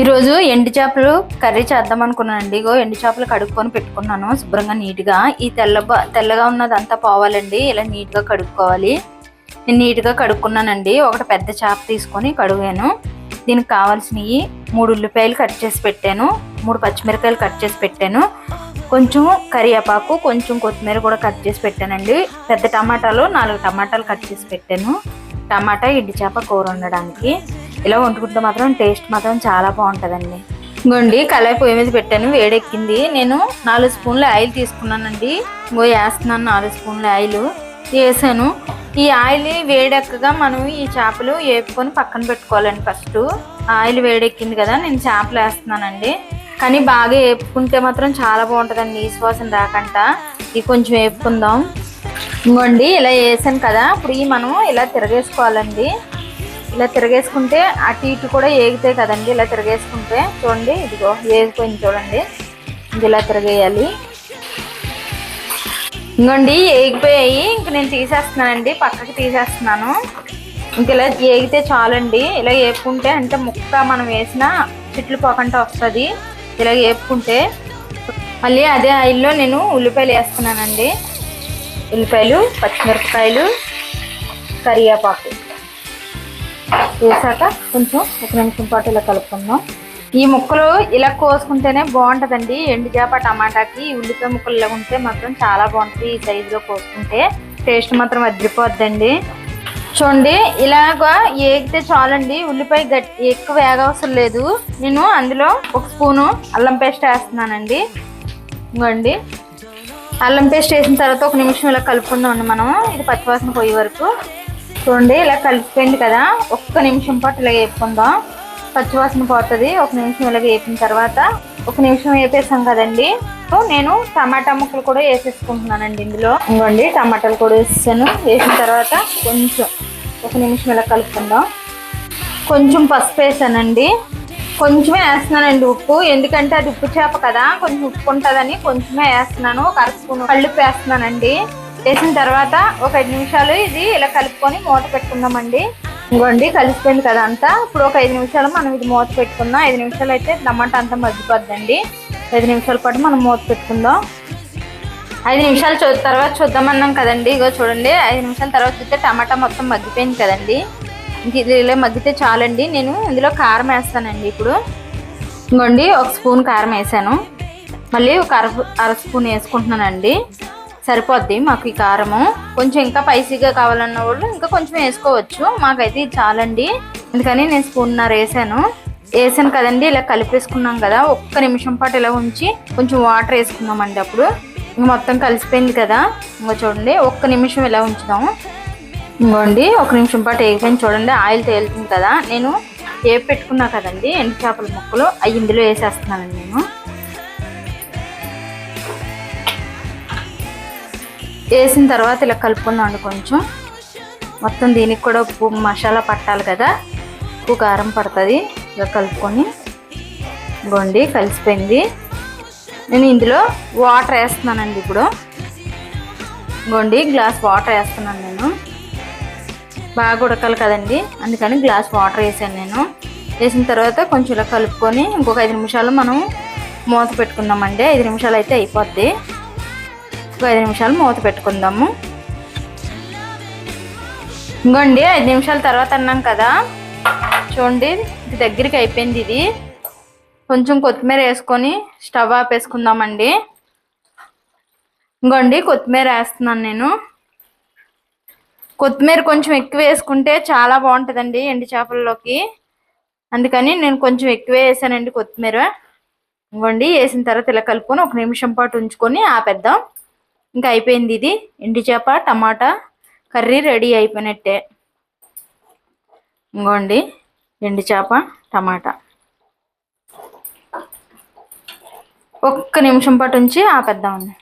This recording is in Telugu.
ఈరోజు ఎండు చేపలు కర్రీ చేద్దాం అనుకున్నానండి. ఇగో ఎండు చేపలు కడుక్కొని పెట్టుకున్నాను శుభ్రంగా నీట్గా. ఈ తెల్ల తెల్లగా ఉన్నదంతా పోవాలండి. ఇలా నీట్గా కడుక్కోవాలి. నేను నీట్గా కడుక్కున్నానండి. ఒకటి పెద్ద చేప తీసుకొని కడుగాను. దీనికి కావాల్సినవి మూడు ఉల్లిపాయలు కట్ చేసి పెట్టాను. మూడు పచ్చిమిరకాయలు కట్ చేసి పెట్టాను. కొంచెం కరివేపాకు కొంచెం కొత్తిమీర కూడా కట్ చేసి పెట్టానండి. పెద్ద టమాటాలు నాలుగు టమాటాలు కట్ చేసి పెట్టాను. టమాటా ఎండు చేప కూర వండడానికి. ఇలా వండుకుంటే మాత్రం టేస్ట్ మాత్రం చాలా బాగుంటుందండి. ఇంకోండి కళాయి పొయ్యి మీద పెట్టాను వేడెక్కింది. నేను నాలుగు స్పూన్ల ఆయిల్ తీసుకున్నానండి. ఇంకో వేస్తున్నాను నాలుగు స్పూన్ల ఆయిల్. వేసాను. ఈ ఆయిల్ వేడెక్కగా మనం ఈ చేపలు వేపుకొని పక్కన పెట్టుకోవాలండి ఫస్ట్. ఆయిల్ వేడెక్కింది కదా నేను చేపలు వేస్తున్నానండి. కానీ బాగా వేపుకుంటే మాత్రం చాలా బాగుంటుందండి ఈ సువాసన రాకుండా ఇది కొంచెం వేపుకుందాం. ఇంకోండి ఇలా వేసాను కదా ఇప్పుడు ఈ మనం ఇలా తిరగేసుకోవాలండి. ఇలా తిరగేసుకుంటే అటు ఇటు కూడా ఏగుతాయి కదండి ఇలా తిరగేసుకుంటే చూడండి ఇదిగో ఏగిపోయింది చూడండి ఇది ఇలా తిరగేయాలి. ఇంకోండి ఏగిపోయాయి ఇంక నేను తీసేస్తున్నానండి పక్కకి తీసేస్తున్నాను. ఇంక ఇలా ఏగితే చాలండి ఇలా వేపుకుంటే అంటే ముక్క మనం వేసిన చిట్లు పోకుండా వస్తుంది ఇలా వేపుకుంటే మళ్ళీ అదే ఆయిల్లో నేను ఉల్లిపాయలు వేస్తున్నానండి ఉల్లిపాయలు పచ్చిమిరపకాయలు కరివేపాకు. వేసాక కొంచెం ఒక నిమిషం పాటు ఇలా కలుపుకుందాం. ఈ ముక్కలు ఇలా కోసుకుంటేనే బాగుంటుందండి. ఎండు చేప టమాటాకి ఉల్లిపాయ ముక్కలు ఇలా ఉంటే మాత్రం చాలా బాగుంటుంది ఈ సైజులో కోసుకుంటే. టేస్ట్ మాత్రం అదిరిపోద్దండి. చూడండి ఇలాగా ఏగితే చాలండి. ఉల్లిపాయ గట్టి ఎక్కువ వేగవసరం లేదు. నేను అందులో ఒక స్పూను అల్లం పేస్ట్ వేస్తున్నానండి. ఇంకోండి అల్లం పేస్ట్ వేసిన తర్వాత ఒక నిమిషం ఇలా కలుపుకుందాం మనం. ఇది పచ్చివాసన పోయే వరకు. చూడండి ఇలా కలిసిపోయింది కదా. ఒక్క నిమిషం పాటు ఇలా వేపుకుందాం. పచ్చివాసన పోతుంది. ఒక నిమిషం ఇలా వేపిన తర్వాత ఒక నిమిషం వేపేసాం కదండి. సో నేను టమాటా ముక్కలు కూడా వేసేసుకుంటున్నానండి ఇందులో. ఇంకోండి టమాటాలు కూడా వేసేసాను. వేసిన తర్వాత కొంచెం ఒక నిమిషం ఇలా కలుపుకుందాం. కొంచెం పసుపు వేసానండి. కొంచెమే వేస్తున్నానండి ఉప్పు. ఎందుకంటే అది ఉప్పు చేప కదా. కొంచెం ఉప్పు ఉంటుందని కొంచెమే వేస్తున్నాను. ఒక అర స్పూన్ కళ్ళుప్పు వేస్తున్నానండి. వేసిన తర్వాత ఒక ఐదు నిమిషాలు ఇది ఇలా కలుపుకొని మూత పెట్టుకుందామండి. ఇంకోండి కలిసిపోయింది కదా అంతా. ఇప్పుడు ఒక ఐదు నిమిషాలు మనం ఇది మూత పెట్టుకుందాం ఐదు నిమిషాలు అయితే టమాటా అంతా మగ్గిపోద్దండి. ఐదు నిమిషాల పాటు మనం మూత పెట్టుకుందాం. ఐదు నిమిషాలు చూ తర్వాత చూద్దామన్నాం కదండి. ఇగో చూడండి ఐదు నిమిషాల తర్వాత చూస్తే టమాటా మొత్తం మగ్గిపోయింది కదండి. ఇంక ఇది ఇలా మగ్గితే చాలండి. నేను ఇందులో కారం వేస్తానండి ఇప్పుడు. ఇంకోండి ఒక స్పూన్ కారం వేసాను. మళ్ళీ ఒక అర అర స్పూన్ వేసుకుంటున్నానండి. సరిపోద్ది. మాకు ఈ కారము. కొంచెం ఇంకా పైసీగా కావాలన్న వాళ్ళు ఇంకా కొంచెం వేసుకోవచ్చు. మాకైతే ఇది చాలండి. అందుకని నేను స్పూన్నర వేసాను. వేసాను కదండి. ఇలా కలిపేసుకున్నాం కదా. ఒక్క నిమిషం పాటు ఇలా ఉంచి కొంచెం వాటర్ వేసుకున్నామండి అప్పుడు. ఇంక మొత్తం కలిసిపోయింది కదా. ఇంకా చూడండి. ఒక్క నిమిషం ఇలా ఉంచుదాము. ఇంకోండి. ఒక నిమిషం పాటు వేగిపోయింది చూడండి. ఆయిల్ తేలుతుంది కదా. నేను ఏ పెట్టుకున్నా కదండి. ఎండు చేపల ముక్కలు అవి ఇందులో వేసేస్తున్నానండి నేను. వేసిన తర్వాత ఇలా కలుపుకుందామండి కొంచెం. మొత్తం దీనికి కూడా ఉప్పు మసాలా పట్టాలి కదా. ఉప్పు కారం పడుతుంది. ఇలా కలుపుకొని గొండి కలిసిపోయింది. నేను ఇందులో వాటర్ వేస్తున్నానండి ఇప్పుడు. గొండి గ్లాస్ వాటర్ వేస్తున్నాను నేను. బాగా ఉడకాలి కదండి. అందుకని గ్లాస్ వాటర్ వేసాను నేను. వేసిన తర్వాత కొంచెం ఇలా కలుపుకొని ఇంకొక ఐదు నిమిషాలు మనం మూత పెట్టుకుందామండి. ఐదు నిమిషాలు అయితే అయిపోద్ది. ఇంకో ఐదు నిమిషాలు మూత పెట్టుకుందాము. ఇంకోండి ఐదు నిమిషాల తర్వాత అన్నాం కదా. చూడండి ఇది దగ్గరికి అయిపోయింది ఇది. కొంచెం కొత్తిమీర వేసుకొని స్టవ్ ఆపేసుకుందామండి. ఇంకోండి కొత్తిమీర వేస్తున్నాను నేను. కొత్తిమీర కొంచెం ఎక్కువ వేసుకుంటే చాలా బాగుంటుందండి ఎండు చేపల్లోకి. అందుకని నేను కొంచెం ఎక్కువ వేసానండి కొత్తిమీర. ఇవ్వండి వేసిన తర్వాత ఇలా కలుపుకొని ఒక నిమిషం పాటు ఉంచుకొని ఆపేద్దాం. ఇంకా అయిపోయింది ఇది. ఎండు చేప టమాటా కర్రీ రెడీ అయిపోయినట్టే. ఇంకోండి ఎండు చేప టమాటా. ఒక్క నిమిషం పాటు ఉంచి ఆపేద్దామండి.